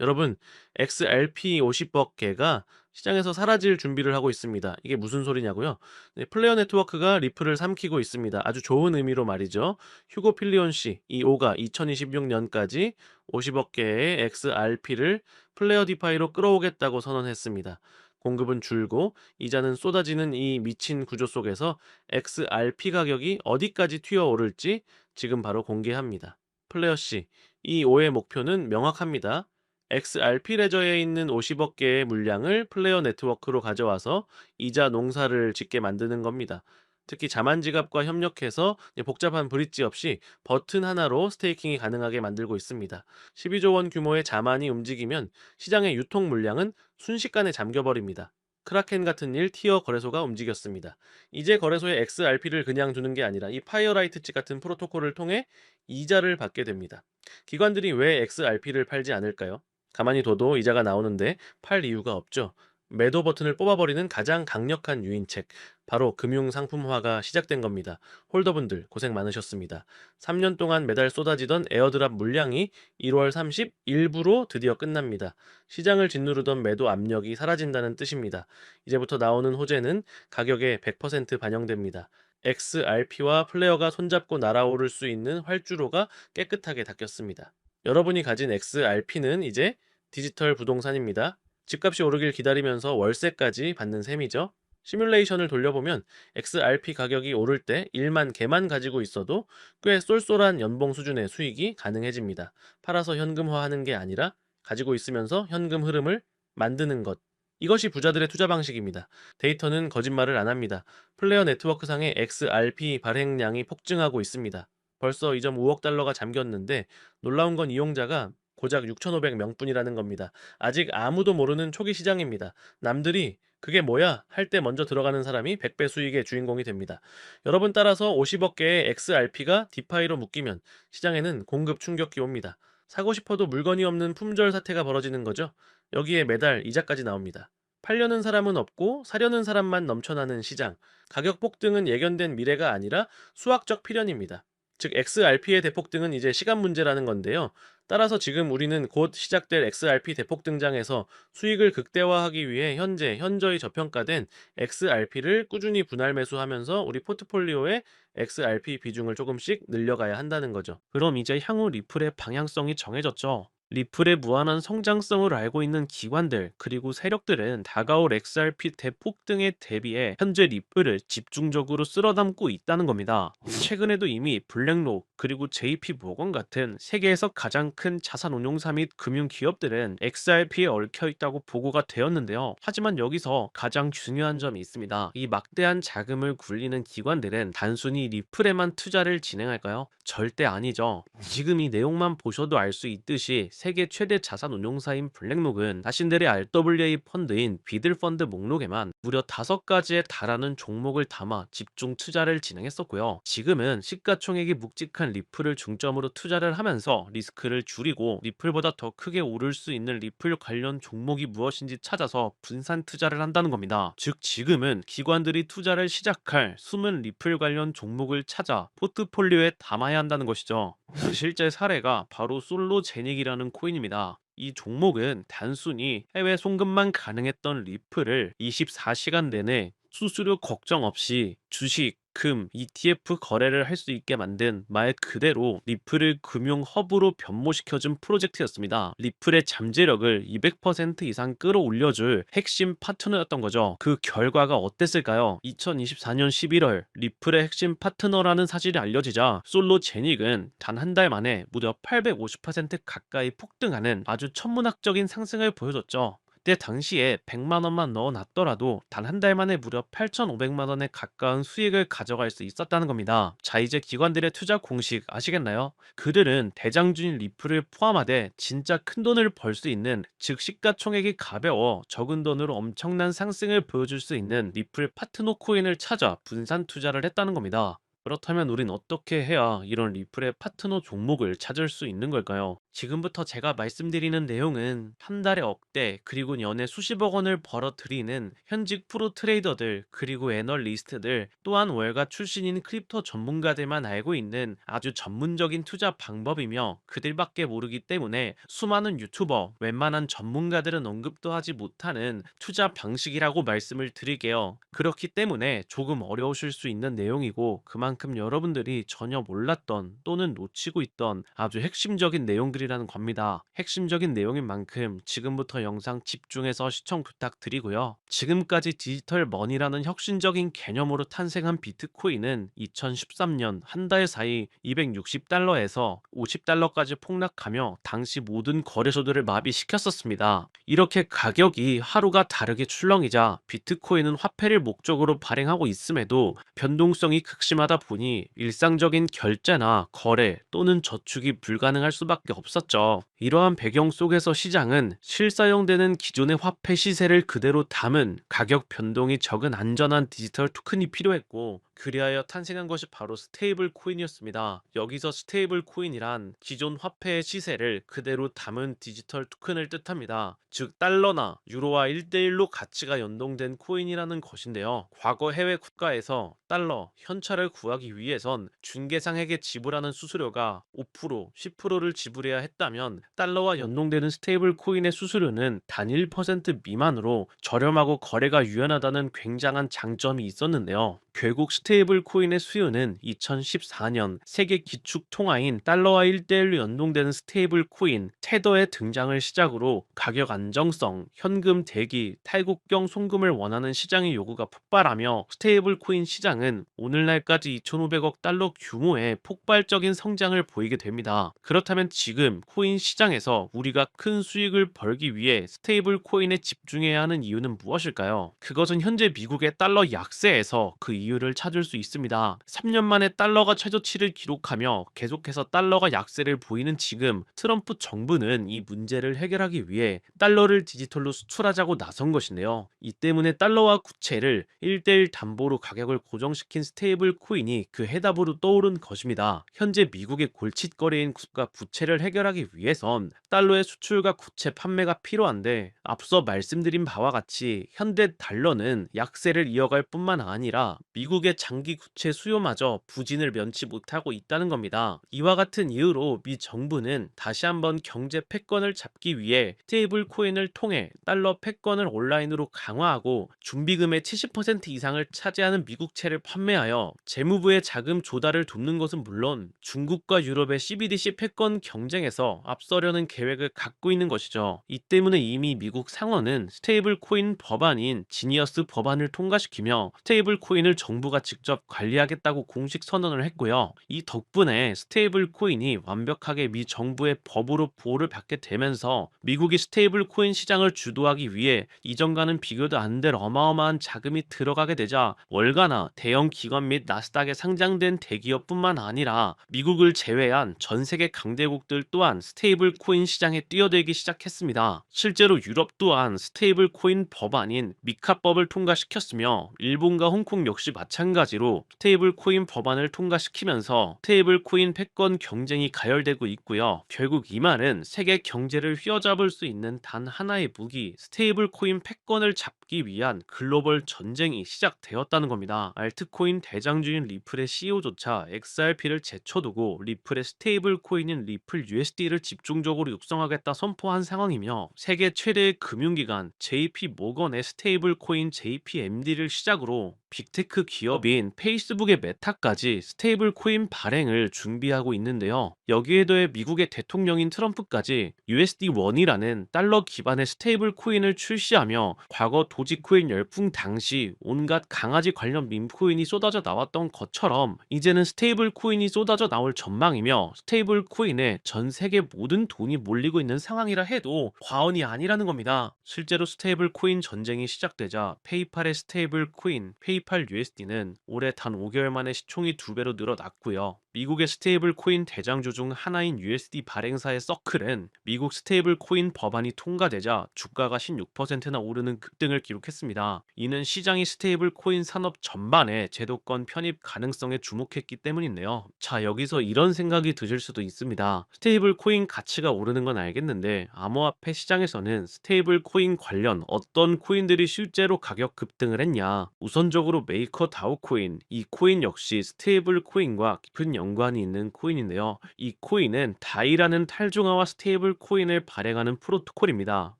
여러분, XRP 50억 개가 시장에서 사라질 준비를 하고 있습니다. 이게 무슨 소리냐고요? 네, 플레이어 네트워크가 리플을 삼키고 있습니다. 아주 좋은 의미로 말이죠. 휴고 필리온 씨, 이 5가 2026년까지 50억 개의 XRP를 플레이어 디파이로 끌어오겠다고 선언했습니다. 공급은 줄고 이자는 쏟아지는 이 미친 구조 속에서 XRP 가격이 어디까지 튀어오를지 지금 바로 공개합니다. 플레이어 씨, 이 5의 목표는 명확합니다. XRP 레저에 있는 50억 개의 물량을 플레이어 네트워크로 가져와서 이자 농사를 짓게 만드는 겁니다. 특히 자만지갑과 협력해서 복잡한 브릿지 없이 버튼 하나로 스테이킹이 가능하게 만들고 있습니다. 12조 원 규모의 자만이 움직이면 시장의 유통 물량은 순식간에 잠겨버립니다. 크라켄 같은 일 티어 거래소가 움직였습니다. 이제 거래소에 XRP를 그냥 두는 게 아니라 이 파이어라이트치 같은 프로토콜을 통해 이자를 받게 됩니다. 기관들이 왜 XRP를 팔지 않을까요? 가만히 둬도 이자가 나오는데 팔 이유가 없죠. 매도 버튼을 뽑아버리는 가장 강력한 유인책, 바로 금융상품화가 시작된 겁니다. 홀더분들 고생 많으셨습니다. 3년 동안 매달 쏟아지던 에어드랍 물량이 1월 30 일부로 드디어 끝납니다. 시장을 짓누르던 매도 압력이 사라진다는 뜻입니다. 이제부터 나오는 호재는 가격에 100% 반영됩니다. XRP와 플레어가 손잡고 날아오를 수 있는 활주로가 깨끗하게 닦였습니다. 여러분이 가진 XRP는 이제 디지털 부동산입니다. 집값이 오르길 기다리면서 월세까지 받는 셈이죠. 시뮬레이션을 돌려보면 XRP 가격이 오를 때 1만 개만 가지고 있어도 꽤 쏠쏠한 연봉 수준의 수익이 가능해집니다. 팔아서 현금화하는 게 아니라 가지고 있으면서 현금 흐름을 만드는 것. 이것이 부자들의 투자 방식입니다. 데이터는 거짓말을 안 합니다. 플레어 네트워크상의 XRP 발행량이 폭증하고 있습니다. 벌써 2.5억 달러가 잠겼는데 놀라운 건 이용자가 고작 6,500명뿐이라는 겁니다. 아직 아무도 모르는 초기 시장입니다. 남들이 그게 뭐야? 할 때 먼저 들어가는 사람이 100배 수익의 주인공이 됩니다. 여러분 따라서 50억 개의 XRP가 디파이로 묶이면 시장에는 공급 충격기 옵니다. 사고 싶어도 물건이 없는 품절 사태가 벌어지는 거죠. 여기에 매달 이자까지 나옵니다. 팔려는 사람은 없고 사려는 사람만 넘쳐나는 시장. 가격 폭등은 예견된 미래가 아니라 수학적 필연입니다. 즉 XRP의 대폭 등은 이제 시간 문제라는 건데요. 따라서 지금 우리는 곧 시작될 XRP 대폭 등장에서 수익을 극대화하기 위해 현재 현저히 저평가된 XRP를 꾸준히 분할 매수하면서 우리 포트폴리오에 XRP 비중을 조금씩 늘려가야 한다는 거죠. 그럼 이제 향후 리플의 방향성이 정해졌죠. 리플의 무한한 성장성을 알고 있는 기관들 그리고 세력들은 다가올 XRP 대폭 등에 대비해 현재 리플을 집중적으로 쓸어담고 있다는 겁니다. 최근에도 이미 블랙록 그리고 JP 모건 같은 세계에서 가장 큰 자산운용사 및 금융기업들은 XRP에 얽혀 있다고 보고가 되었는데요. 하지만 여기서 가장 중요한 점이 있습니다. 이 막대한 자금을 굴리는 기관들은 단순히 리플에만 투자를 진행할까요? 절대 아니죠. 지금 이 내용만 보셔도 알 수 있듯이 세계 최대 자산 운용사인 블랙록은 자신들의 RWA 펀드인 비들 펀드 목록에만 무려 다섯 가지에 달하는 종목을 담아 집중 투자를 진행했었고요. 지금은 시가총액이 묵직한 리플을 중점으로 투자를 하면서 리스크를 줄이고 리플보다 더 크게 오를 수 있는 리플 관련 종목이 무엇인지 찾아서 분산 투자를 한다는 겁니다. 즉 지금은 기관들이 투자를 시작할 숨은 리플 관련 종목을 찾아 포트폴리오에 담아야 한다는 것이죠. 그 실제 사례가 바로 솔로 제닉이라는 코인입니다. 이 종목은 단순히 해외 송금만 가능했던 리플을 24시간 내내 수수료 걱정 없이 주식, 금, ETF 거래를 할 수 있게 만든 말 그대로 리플을 금융 허브로 변모시켜준 프로젝트였습니다. 리플의 잠재력을 200% 이상 끌어올려줄 핵심 파트너였던 거죠. 그 결과가 어땠을까요? 2024년 11월 리플의 핵심 파트너라는 사실이 알려지자 솔로 제닉은 단 한 달 만에 무려 850% 가까이 폭등하는 아주 천문학적인 상승을 보여줬죠. 그때 당시에 100만 원만 넣어놨더라도 단 한 달 만에 무려 8,500만 원에 가까운 수익을 가져갈 수 있었다는 겁니다. 자 이제 기관들의 투자 공식 아시겠나요? 그들은 대장주인 리플을 포함하되 진짜 큰 돈을 벌 수 있는 즉 시가총액이 가벼워 적은 돈으로 엄청난 상승을 보여줄 수 있는 리플 파트너 코인을 찾아 분산 투자를 했다는 겁니다. 그렇다면 우린 어떻게 해야 이런 리플의 파트너 종목을 찾을 수 있는 걸까요? 지금부터 제가 말씀드리는 내용은 한 달에 억대 그리고 연에 수십억 원을 벌어들이는 현직 프로 트레이더들 그리고 애널리스트들 또한 월가 출신인 크립토 전문가들만 알고 있는 아주 전문적인 투자 방법이며 그들밖에 모르기 때문에 수많은 유튜버 웬만한 전문가들은 언급도 하지 못하는 투자 방식이라고 말씀을 드릴게요. 그렇기 때문에 조금 어려우실 수 있는 내용이고 그만큼 여러분들이 전혀 몰랐던 또는 놓치고 있던 아주 핵심적인 내용들이 라는 겁니다. 핵심적인 내용인 만큼 지금부터 영상 집중해서 시청 부탁드리고요. 지금까지 디지털 머니라는 혁신적인 개념으로 탄생한 비트코인은 2013년 한 달 사이 260달러에서 50달러까지 폭락하며 당시 모든 거래소들을 마비시켰었습니다. 이렇게 가격이 하루가 다르게 출렁이자 비트코인은 화폐를 목적으로 발행하고 있음에도 변동성이 극심하다 보니 일상적인 결제나 거래 또는 저축이 불가능할 수밖에 없 었죠. 이러한 배경 속에서 시장은 실사용되는 기존의 화폐 시세를 그대로 담은 가격 변동이 적은 안전한 디지털 토큰이 필요했고 그리하여 탄생한 것이 바로 스테이블 코인이었습니다. 여기서 스테이블 코인이란 기존 화폐의 시세를 그대로 담은 디지털 토큰을 뜻합니다. 즉 달러나 유로와 1대1로 가치가 연동된 코인이라는 것인데요. 과거 해외 국가에서 달러, 현찰을 구하기 위해선 중개상에게 지불하는 수수료가 5%, 10%를 지불해야 했다면 달러와 연동되는 스테이블 코인의 수수료는 단 1% 미만으로 저렴하고 거래가 유연하다는 굉장한 장점이 있었는데요. 결국 스테이블 코인의 수요는 2014년 세계 기축 통화인 달러와 1대1로 연동되는 스테이블 코인 테더의 등장을 시작으로 가격 안정성, 현금 대기, 탈국경 송금을 원하는 시장의 요구가 폭발하며 스테이블 코인 시장은 오늘날까지 2,500억 달러 규모의 폭발적인 성장을 보이게 됩니다. 그렇다면 지금 코인 시장에서 우리가 큰 수익을 벌기 위해 스테이블 코인에 집중해야 하는 이유는 무엇일까요? 그것은 현재 미국의 달러 약세에서 그 이유를 찾을 수 있습니다. 3년 만에 달러가 최저치를 기록하며 계속해서 달러가 약세를 보이는 지금 트럼프 정부는 이 문제를 해결하기 위해 달러를 디지털로 수출하자고 나선 것인데요. 이 때문에 달러와 구체를 1대1 담보로 가격을 고정시킨 스테이블 코인이 그 해답으로 떠오른 것입니다. 현재 미국의 골칫거리인 국가 부채를 해결하기 위해선 달러의 수출과 구체 판매가 필요한데 앞서 말씀드린 바와 같이 현대 달러는 약세를 이어갈 뿐만 아니라 미국의 장기 구체 수요마저 부진을 면치 못하고 있다는 겁니다. 이와 같은 이유로 미 정부는 다시 한번 경제 패권을 잡기 위해 스테이블 코인을 통해 달러 패권을 온라인으로 강화하고 준비금의 70% 이상을 차지하는 미국채를 판매하여 재무부의 자금 조달을 돕는 것은 물론 중국과 유럽의 CBDC 패권 경쟁에서 앞서려는 계획을 갖고 있는 것이죠. 이 때문에 이미 미국 상원은 스테이블 코인 법안인 지니어스 법안을 통과시키며 스테이블 코인을 정부가 직접 관리하겠다고 공식 선언을 했고요. 이 덕분에 스테이블 코인이 완벽하게 미 정부의 법으로 보호를 받게 되면서 미국이 스테이블 코인 시장을 주도하기 위해 이전과는 비교도 안 될 어마어마한 자금이 들어가게 되자 월가나 대형 기관 및 나스닥에 상장된 대기업뿐만 아니라 미국을 제외한 전 세계 강대국들 또한 스테이블 코인 시장에 뛰어들기 시작했습니다. 실제로 유럽 또한 스테이블 코인 법안인 미카법을 통과시켰으며 일본과 홍콩 역시 마찬가지로 스테이블 코인 법안을 통과시키면서 스테이블 코인 패권 경쟁이 가열되고 있고요. 결국 이 말은 세계 경제를 휘어잡을 수 있는 단 하나의 무기 스테이블 코인 패권을 잡기 위한 글로벌 전쟁이 시작되었다는 겁니다. 알트코인 대장주인 리플의 CEO조차 XRP를 제쳐두고 리플의 스테이블 코인인 리플 USD를 집중적으로 육성하겠다 선포한 상황이며 세계 최대의 금융기관 JP 모건의 스테이블 코인 JPMD를 시작으로 빅테크 기업인 페이스북의 메타까지 스테이블 코인 발행을 준비하고 있는데요. 여기에 더해 미국의 대통령인 트럼프까지 USD1이라는 달러 기반의 스테이블 코인을 출시하며 과거 도지코인 열풍 당시 온갖 강아지 관련 밈코인이 쏟아져 나왔던 것처럼 이제는 스테이블 코인이 쏟아져 나올 전망이며 스테이블 코인에 전 세계 모든 돈이 몰리고 있는 상황이라 해도 과언이 아니라는 겁니다. 실제로 스테이블 코인 전쟁이 시작되자 페이팔의 스테이블 코인 페이 팔 USD는 올해 단 5개월 만에 시총이 두 배로 늘어났고요. 미국의 스테이블 코인 대장주 중 하나인 USD 발행사의 서클은 미국 스테이블 코인 법안이 통과되자 주가가 16%나 오르는 급등을 기록했습니다. 이는 시장이 스테이블 코인 산업 전반의 제도권 편입 가능성에 주목했기 때문인데요. 자, 여기서 이런 생각이 드실 수도 있습니다. 스테이블 코인 가치가 오르는 건 알겠는데 암호화폐 시장에서는 스테이블 코인 관련 어떤 코인들이 실제로 가격 급등을 했냐? 우선적으로 메이커 다오 코인, 이 코인 역시 스테이블 코인과 깊은 연관이 있는 코인인데요. 이 코인은 다이라는 탈중화와 스테이블 코인을 발행하는 프로토콜입니다.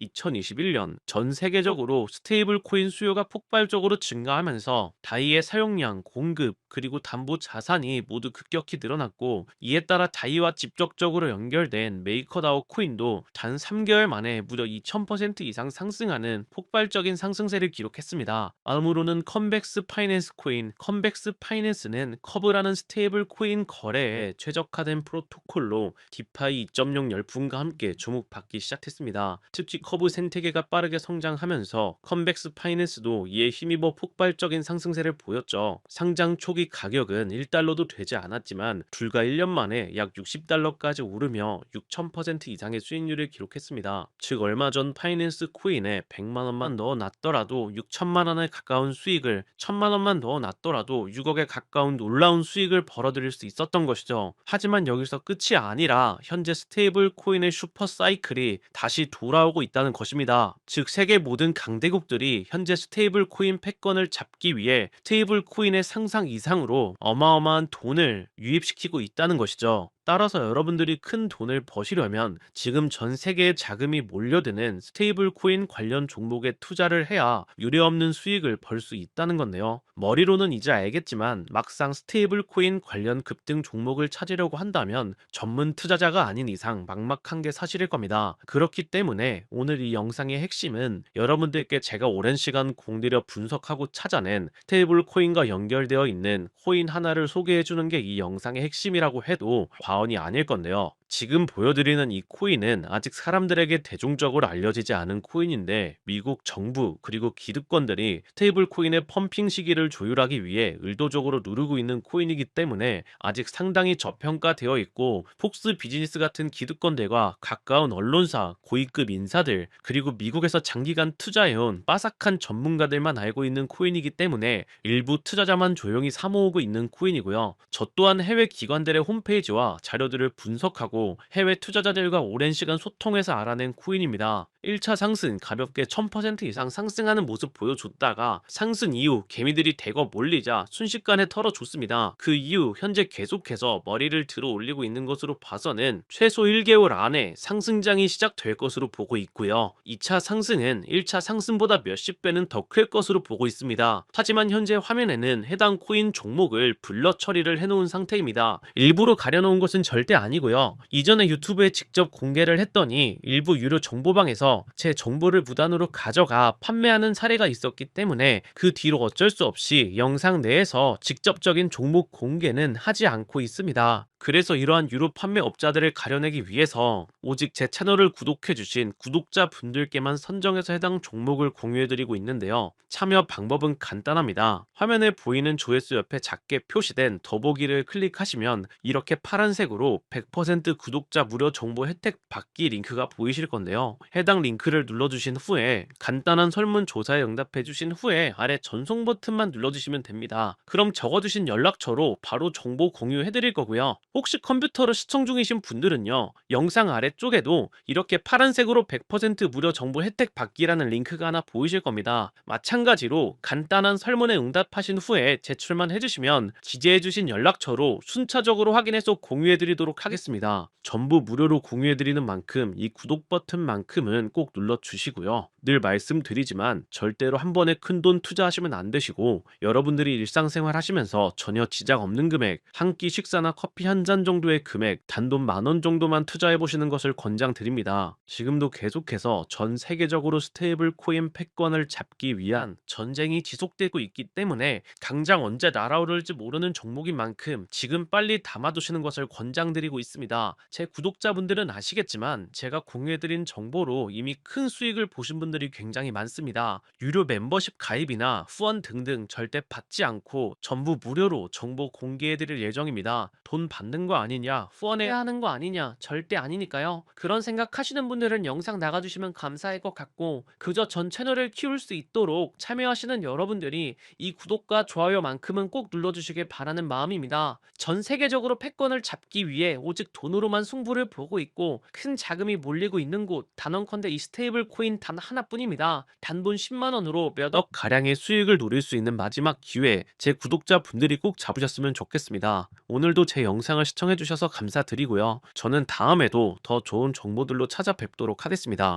2021년 전 세계적으로 스테이블 코인 수요가 폭발적으로 증가하면서 다이의 사용량, 공급, 그리고 담보 자산이 모두 급격히 늘어났고 이에 따라 다이와 직접적으로 연결된 메이커다오 코인도 단 3개월 만에 무려 2000% 이상 상승하는 폭발적인 상승세를 기록했습니다. 다음으로는 컴백스 파이낸스 코인, 컴백스 파이낸스는 커브라는 스테이블 코인 거래에 최적화된 프로토콜로 디파이 2.0 열풍과 함께 주목받기 시작했습니다. 특히 커브 생태계가 빠르게 성장하면서 컴백스 파이낸스도 이에 힘입어 폭발적인 상승세를 보였죠. 상장 초기 가격은 1달러도 되지 않았지만 불과 1년 만에 약 60달러까지 오르며 6000% 이상의 수익률을 기록했습니다. 즉 얼마 전 파이낸스 코인에 100만 원만 넣어놨더라도 6천만 원에 가까운 수익을 1000만 원만 넣어놨더라도 6억에 가까운 놀라운 수익을 벌어들일 수 있었던 것이죠. 하지만 여기서 끝이 아니라 현재 스테이블 코인의 슈퍼 사이클이 다시 돌아오고 있다 는 것입니다. 즉 세계 모든 강대국들이 현재 스테이블 코인 패권을 잡기 위해 스테이블 코인의 상상 이상으로 어마어마한 돈을 유입시키고 있다는 것이죠. 따라서 여러분들이 큰 돈을 버시려면 지금 전 세계에 자금이 몰려드는 스테이블 코인 관련 종목에 투자를 해야 유례 없는 수익을 벌 수 있다는 건데요. 머리로는 이제 알겠지만 막상 스테이블 코인 관련 급등 종목을 찾으려고 한다면 전문 투자자가 아닌 이상 막막한 게 사실일 겁니다. 그렇기 때문에 오늘 이 영상의 핵심은 여러분들께 제가 오랜 시간 공들여 분석하고 찾아낸 스테이블 코인과 연결되어 있는 코인 하나를 소개해 주는 게 이 영상의 핵심이라고 해도 과 언이 아닐 건데요. 지금 보여드리는 이 코인은 아직 사람들에게 대중적으로 알려지지 않은 코인인데 미국 정부 그리고 기득권들이 스테이블 코인의 펌핑 시기를 조율하기 위해 의도적으로 누르고 있는 코인이기 때문에 아직 상당히 저평가되어 있고 폭스 비즈니스 같은 기득권들과 가까운 언론사, 고위급 인사들 그리고 미국에서 장기간 투자해온 빠삭한 전문가들만 알고 있는 코인이기 때문에 일부 투자자만 조용히 사모으고 있는 코인이고요. 저 또한 해외 기관들의 홈페이지와 자료들을 분석하고 해외 투자자들과 오랜 시간 소통해서 알아낸 코인입니다. 1차 상승 가볍게 1000% 이상 상승하는 모습 보여줬다가 상승 이후 개미들이 대거 몰리자 순식간에 털어줬습니다. 그 이후 현재 계속해서 머리를 들어 올리고 있는 것으로 봐서는 최소 1개월 안에 상승장이 시작될 것으로 보고 있고요. 2차 상승은 1차 상승보다 몇십 배는 더 클 것으로 보고 있습니다. 하지만 현재 화면에는 해당 코인 종목을 블러 처리를 해놓은 상태입니다. 일부러 가려놓은 것은 절대 아니고요. 이전에 유튜브에 직접 공개를 했더니 일부 유료 정보방에서 제 정보를 무단으로 가져가 판매하는 사례가 있었기 때문에 그 뒤로 어쩔 수 없이 영상 내에서 직접적인 종목 공개는 하지 않고 있습니다. 그래서 이러한 유료 판매 업자들을 가려내기 위해서 오직 제 채널을 구독해주신 구독자분들께만 선정해서 해당 종목을 공유해드리고 있는데요. 참여 방법은 간단합니다. 화면에 보이는 조회수 옆에 작게 표시된 더보기를 클릭하시면 이렇게 파란색으로 100% 구독자 무료 정보 혜택 받기 링크가 보이실 건데요. 해당 링크를 눌러주신 후에 간단한 설문조사에 응답해주신 후에 아래 전송 버튼만 눌러주시면 됩니다. 그럼 적어주신 연락처로 바로 정보 공유해드릴 거고요. 혹시 컴퓨터로 시청 중이신 분들은요, 영상 아래쪽에도 이렇게 파란색으로 100% 무료 정보 혜택 받기라는 링크가 하나 보이실 겁니다. 마찬가지로 간단한 설문에 응답하신 후에 제출만 해주시면 지지해주신 연락처로 순차적으로 확인해서 공유해드리도록 하겠습니다. 전부 무료로 공유해드리는 만큼 이 구독 버튼만큼은 꼭 눌러주시고요. 늘 말씀드리지만 절대로 한 번에 큰 돈 투자하시면 안 되시고 여러분들이 일상생활 하시면서 전혀 지장 없는 금액 한 끼 식사나 커피 한잔 정도의 금액, 단돈 만 원 정도만 투자해 보시는 것을 권장드립니다. 지금도 계속해서 전 세계적으로 스테이블 코인 패권을 잡기 위한 전쟁이 지속되고 있기 때문에 당장 언제 날아오를지 모르는 종목인 만큼 지금 빨리 담아두시는 것을 권장드리고 있습니다. 제 구독자분들은 아시겠지만 제가 공유해드린 정보로 이미 큰 수익을 보신 분들이 굉장히 많습니다. 유료 멤버십 가입이나 후원 등등 절대 받지 않고 전부 무료로 정보 공개해드릴 예정입니다. 돈 받는 거 아니냐, 후원해야 하는 거 아니냐, 절대 아니니까요. 그런 생각하시는 분들은 영상 나가주시면 감사할 것 같고 그저 전 채널을 키울 수 있도록 참여하시는 여러분들이 이 구독과 좋아요만큼은 꼭 눌러주시길 바라는 마음입니다. 전 세계적으로 패권을 잡기 위해 오직 돈으로만 승부를 보고 있고 큰 자금이 몰리고 있는 곳 단언컨대 이 스테이블 코인 단 하나뿐입니다. 단돈 10만 원으로 몇 억 가량의 수익을 노릴 수 있는 마지막 기회 제 구독자 분들이 꼭 잡으셨으면 좋겠습니다. 오늘도 제 영상을 시청해 주셔서 감사드리고요. 저는 다음에도 더 좋은 정보들로 찾아뵙도록 하겠습니다.